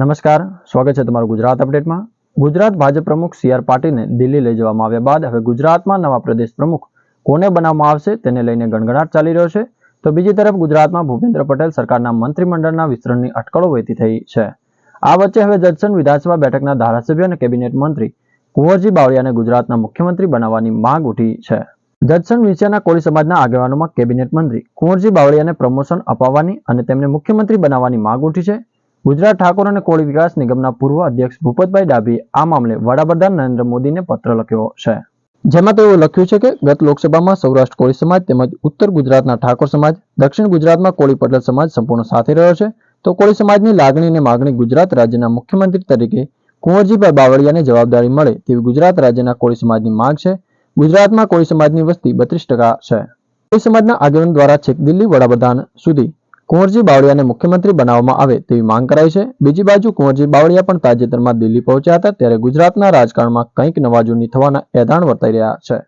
નમસ્કાર, સ્વાગત છે તમારું ગુજરાત અપડેટમાં. ગુજરાત ભાજપ પ્રમુખ સી આર પાટીલને દિલ્હી લઈ જવામાં આવ્યા બાદ હવે ગુજરાતમાં નવા પ્રદેશ પ્રમુખ કોને બનાવવામાં આવશે તેને લઈને ગણગણાટ ચાલી રહ્યો છે. તો બીજી તરફ ગુજરાતમાં ભૂપેન્દ્ર પટેલ સરકારના મંત્રીમંડળના વિસ્તરણની અટકળો વહેતી થઈ છે. આ વચ્ચે હવે જજસન વિધાનસભા બેઠકના ધારાસભ્ય અને કેબિનેટ મંત્રી કુંવરજી બાવળિયાને ગુજરાતના મુખ્યમંત્રી બનાવવાની માંગ ઉઠી છે. જજસન વિશેના કોળી સમાજના આગેવાનોમાં કેબિનેટ મંત્રી કુંવરજી બાવળિયાને પ્રમોશન અપાવવાની અને તેમને મુખ્યમંત્રી બનાવવાની માંગ ઉઠી છે. ગુજરાત ઠાકોર અને કોળી વિકાસ નિગમના પૂર્વ અધ્યક્ષ ભૂપતભાઈ ડાભી આ મામલે વડાપ્રધાન નરેન્દ્ર મોદીને પત્ર લખ્યો છે. જેમાં તેઓ લખ્યું છે કે ગત લોકસભામાં સૌરાષ્ટ્ર કોળી સમાજ તેમજ ઉત્તર ગુજરાતના ઠાકોર સમાજ, દક્ષિણ ગુજરાતમાં કોળી પટેલ સમાજ સંપૂર્ણ સાથે રહ્યો છે. તો કોળી સમાજની લાગણી અને માગણી ગુજરાત રાજ્યના મુખ્યમંત્રી તરીકે કુંવરજીભાઈ બાવળિયાને જવાબદારી મળે તેવી ગુજરાત રાજ્યના કોળી સમાજની માંગ છે. ગુજરાતમાં કોળી સમાજની વસ્તી બત્રીસ ટકા છે. કોળી સમાજના આગેવાન દ્વારા છેક દિલ્હી વડાપ્રધાન સુધી કુંવરજી બાવળિયાને મુખ્યમંત્રી બનાવવામાં આવે તેવી માંગ કરાઈ છે. બીજી બાજુ કુંવરજી બાવળિયા પણ તાજેતરમાં દિલ્હી પહોંચ્યા હતા ત્યારે ગુજરાતના રાજકારણમાં કંઈક નવા જૂની થવાના એધાણ વર્તાઈ રહ્યા છે.